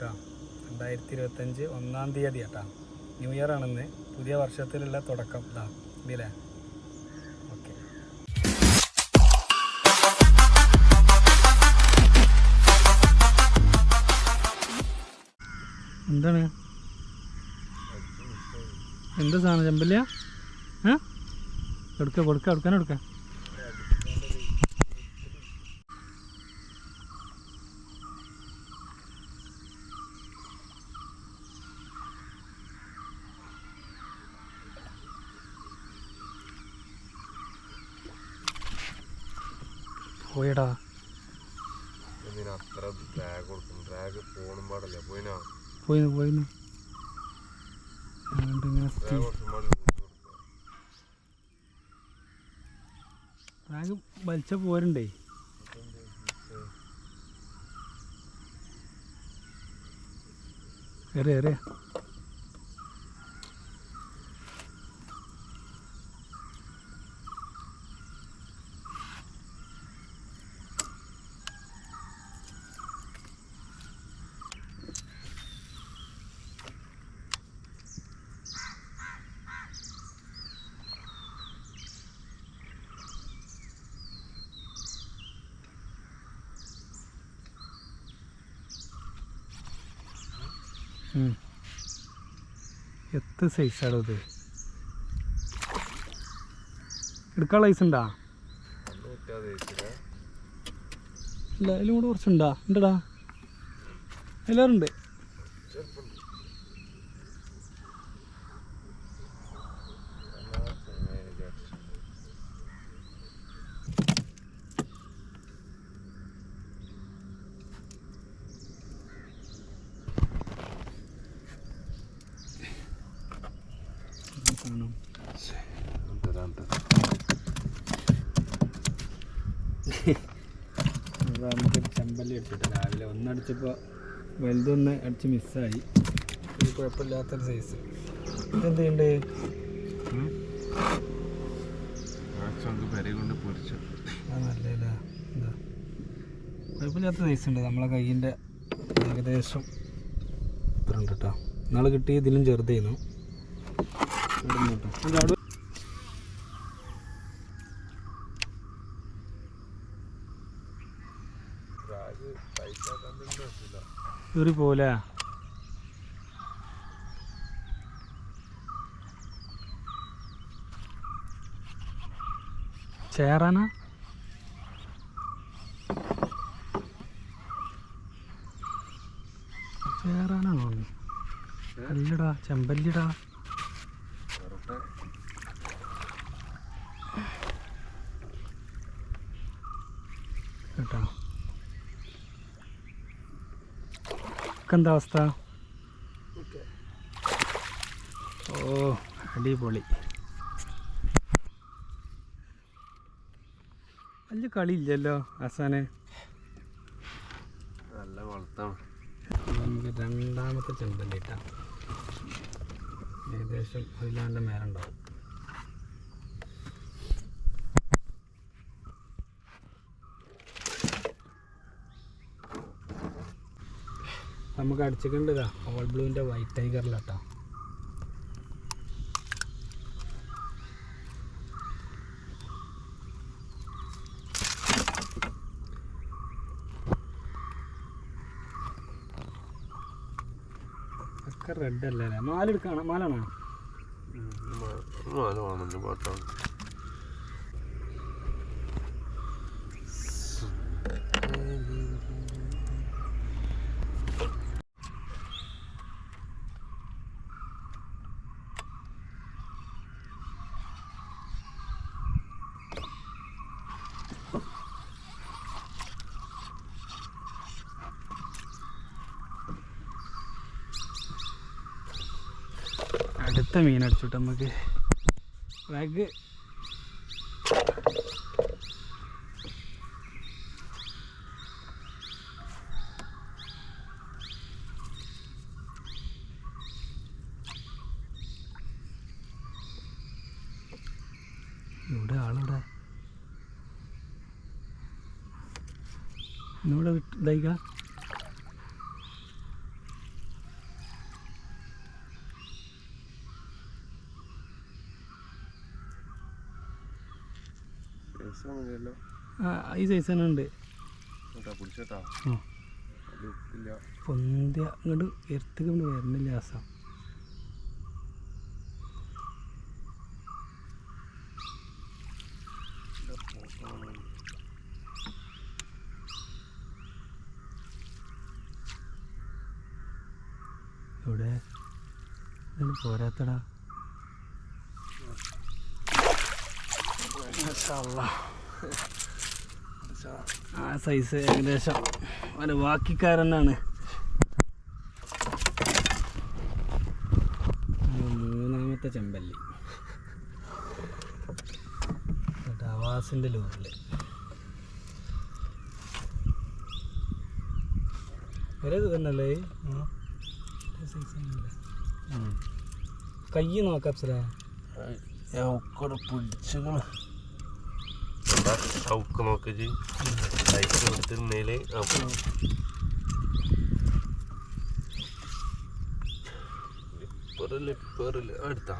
കേട്ടോ. രണ്ടായിരത്തി ഇരുപത്തഞ്ച് ഒന്നാം തീയതി കേട്ടോ. ന്യൂ ഇയർ ആണെന്ന് പുതിയ വർഷത്തിലുള്ള തുടക്കം ഇതാ ഇതിലേ. ഓക്കെ എന്താണ്? എന്താ സാധനം ചെമ്പല്ല എടുക്ക കൊടുക്ക എടുക്കാൻ എടുക്ക. എന്തിനാ അത്ര ഡ്രാഗ് കൊടുക്കും ഡ്രാഗ് പോണും പാടല്ല. പോയിനാ? വലിച്ച പോരണ്ടേ? ഏറെ ഏറെ. എത്ര സൈസാണോ ഇത്? എടുക്കാൻ ലൈസ് ഉണ്ടാ? ഇല്ല അതിലും കൂടെ കുറച്ചുണ്ടാ? ഉണ്ടടാ. എല്ലാവരും കാണാം. അപ്പോൾ നമുക്ക് ചെമ്പല്ലി എടുത്തിട്ട് രാവിലെ ഒന്നടിച്ചപ്പോൾ വലുതൊന്ന് അടിച്ച് മിസ്സായി. ഒരു കുഴപ്പമില്ലാത്തൊരു സൈസ് ഇതെന്തുണ്ട് കൊണ്ട് പൊരിച്ചു. നല്ലല്ല എന്താ? കുഴപ്പമില്ലാത്ത സൈസ് ഉണ്ട്. നമ്മളെ കയ്യിന്റെ ഏകദേശം ഇത്ര ഉണ്ട് കേട്ടോ നാളെ കിട്ടിയ ഇതിലും ചെറുതായിരുന്നു ഇവിടുന്ന് കേട്ടോ ഇത് അവിടെ ഡ്രാഗ് ടൈറ്റ് ആക്കാൻ തന്നെ പറ്റില്ല കയറി പോലെ ചേറാനാ ചേറാനാണോ അല്ലടാ ചെമ്പല്ലിടാ വരട്ടെ കേട്ടോ എന്താ അവസ്ഥ ഓ അടിപൊളി. വലിയ കളിയില്ലല്ലോ ആസാനെ? നല്ല വളർത്താണ്. നമുക്ക് രണ്ടാമത്തെ ചെമ്പല്ലി ഇട്ടാം ഏകദേശം അതിലാണ്ട് മേലുണ്ടാവും. നമുക്ക് അടിച്ചിട്ടുണ്ടതാ. ഓൾ ബ്ലൂവിന്റെ വൈറ്റ് ടൈഗറിലാട്ടോ റെഡ് അല്ലേ മാലെടുക്കാണോ? മാലാണോ? നാല് വേണമെന്ന് അടുത്ത മീൻ അടിച്ചിട്ട് നമുക്ക് ബാഗ് ഇവിടെ ആളിവിടെ? ഇന്നിവിടെ ഇതായിക്ക? ഈ സൈസ് തന്നെ ഉണ്ട്. പൊന്തിയ ഇങ്ങോട്ട് എർത്തുക കൊണ്ട് വരുന്നില്ല രസം എവിടെ? പോരാത്തടാ. ആ സൈസ് ഏകദേശം ഒരു ബാക്കിക്കാരനാണ്. മൂന്നാമത്തെ ചെമ്പല്ലി. ഡവാസിന്റെ ലൂറിൽ ഒരേ തന്നല്ലേ കൈ നോക്കാം പിടിച്ചേക്കണം എന്താ ചൗക്ക് നോക്കി ലൈറ്റ് കൊടുത്തിരുന്നേൽ ലിപ്പറിൽ ലിപ്പറിൽ അടുത്താ.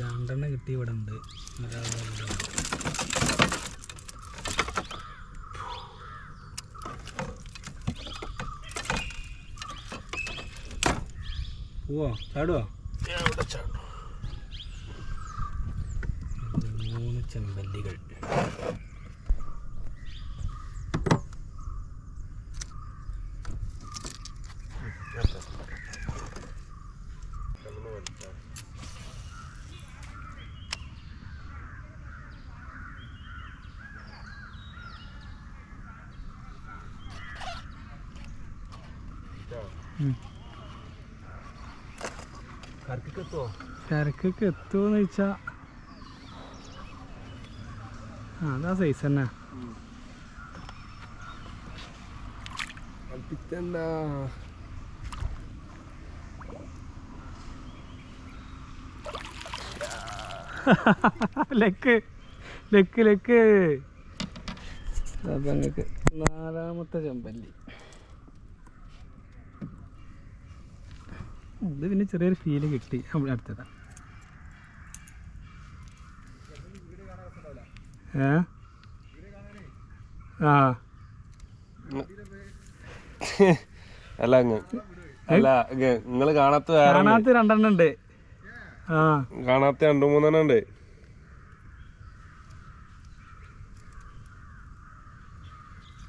രണ്ടെണ്ണം കിട്ടി ഇവിടെ ഉണ്ട്. പോവാ ചാടുവാ? ഉണ്ട്. പോവോ ചാടുവോ ചാടും. മൂന്ന് ചെമ്പല്ലികൾ. കരക്കൊക്കെ എത്തുമോ എന്ന് ആ അതാ സൈസ് തന്നെ. ലെക്ക് ലെക്ക് ലെക്ക്. അപ്പം നിങ്ങൾക്ക് നാലാമത്തെ ചെമ്പല്ലി. ഇത് പിന്നെ ചെറിയൊരു ഫീൽ കിട്ടി. അവിടെ ഏ? ആ. അല്ല നിങ്ങൾ കാണാത്ത കാണാത്ത രണ്ടെണ്ണം ഉണ്ട് ആ. കാണാത്ത രണ്ടു മൂന്നെണ്ണം ഉണ്ട്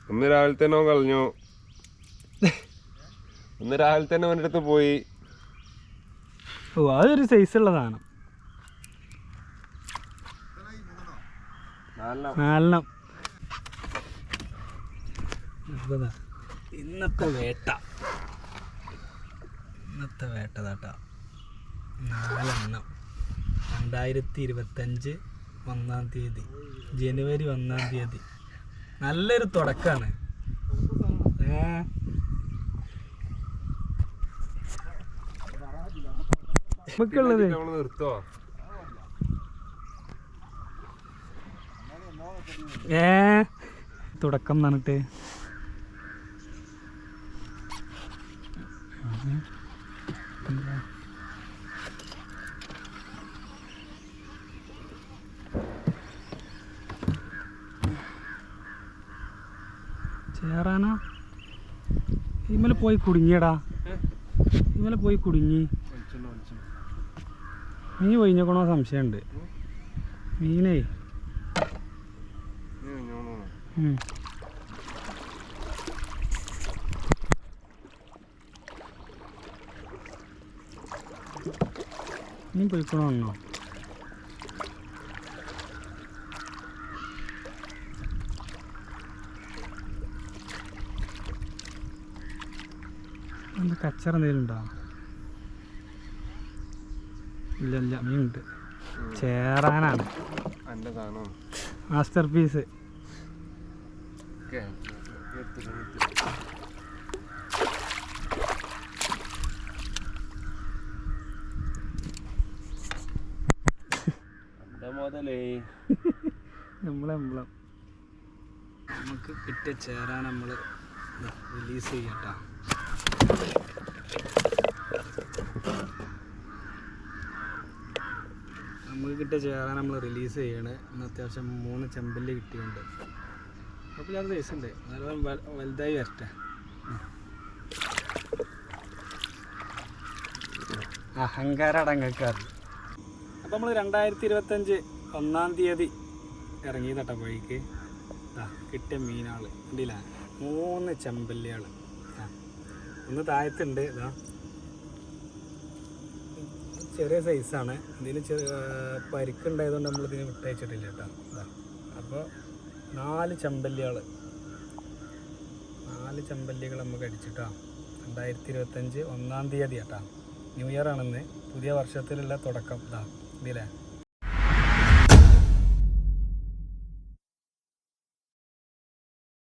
ഒന്ന് രാവിലെ തന്നെ കളഞ്ഞു. ഒന്ന് രാവിലെ തന്നെ അവന്റെ അടുത്ത് പോയി. ഓ അതൊരു സൈസുള്ള സാധനം. നാലെണ്ണം. ഇന്നത്തെ വേട്ട. ഇന്നത്തെ വേട്ട താട്ടാ നാലെണ്ണം. രണ്ടായിരത്തി ഇരുപത്തഞ്ച് ഒന്നാം തീയതി. ജനുവരി ഒന്നാം തീയതി. നല്ലൊരു തുടക്കമാണ് ഏ? നമുക്കുള്ളത്. നമ്മൾ നിർത്തോ ഏ? തുടക്കം എന്നിട്ട് ചേറാനാ? ഇന്നലെ പോയി കുടുങ്ങിയടാ. ഇന്നലെ പോയി കുടുങ്ങി. മീൻ ഒഴിഞ്ഞേക്കണോ സംശയമുണ്ട് മീനേ. ഉം. നീ പോയിക്കണോ എന്താ കച്ചറ എന്തെങ്കിലും ഉണ്ടോ? ഇല്ല ഇല്ല മീനുണ്ട്. ചേറാനാണ്. മാസ്റ്റർ പീസ് മുതലേ? നമ്മളെമ്പളം നമുക്ക് കിട്ടിയ ചേരാൻ നമ്മൾ റിലീസ് ചെയ്യട്ടാ. നമുക്ക് കിട്ടിയ ചേരാൻ നമ്മൾ റിലീസ് ചെയ്യണേ. ഇന്ന് അത്യാവശ്യം മൂന്ന് ചെമ്പല്ലി കിട്ടിയുണ്ട് അപ്പോൾ അത് സൈസ് ഉണ്ട്. എന്നാലും വലുതായി വരട്ടെ. ഉം. അഹങ്കാരം അടങ്ങക്കാറ്. അപ്പോൾ നമ്മൾ രണ്ടായിരത്തി ഇരുപത്തഞ്ച് ഒന്നാം തീയതി ഇറങ്ങി തട്ട പോയിക്ക് ആ കിട്ടിയ മീനാൾ കണ്ടില്ല? മൂന്ന് ചെമ്പല്ലികൾ ഒന്ന് താഴത്തുണ്ട്. ഇതാ ചെറിയ സൈസാണ് ഇതിന് ചെറിയ പരിക്കുണ്ടായതുകൊണ്ട് നമ്മൾ ഇതിന് വിട്ടയച്ചിട്ടില്ല കേട്ടോ. അപ്പോൾ നാല് ചെമ്പല്ലികൾ നാല് ചെമ്പല്ലികൾ നമുക്ക് അടിച്ചിട്ടാ. രണ്ടായിരത്തി ഇരുപത്തഞ്ച് ഒന്നാം തീയതി കേട്ടാ ന്യൂ ഇയർ ആണെന്ന്. പുതിയ വർഷത്തിലുള്ള തുടക്കം ഇതാ. ഇതില്ലേ?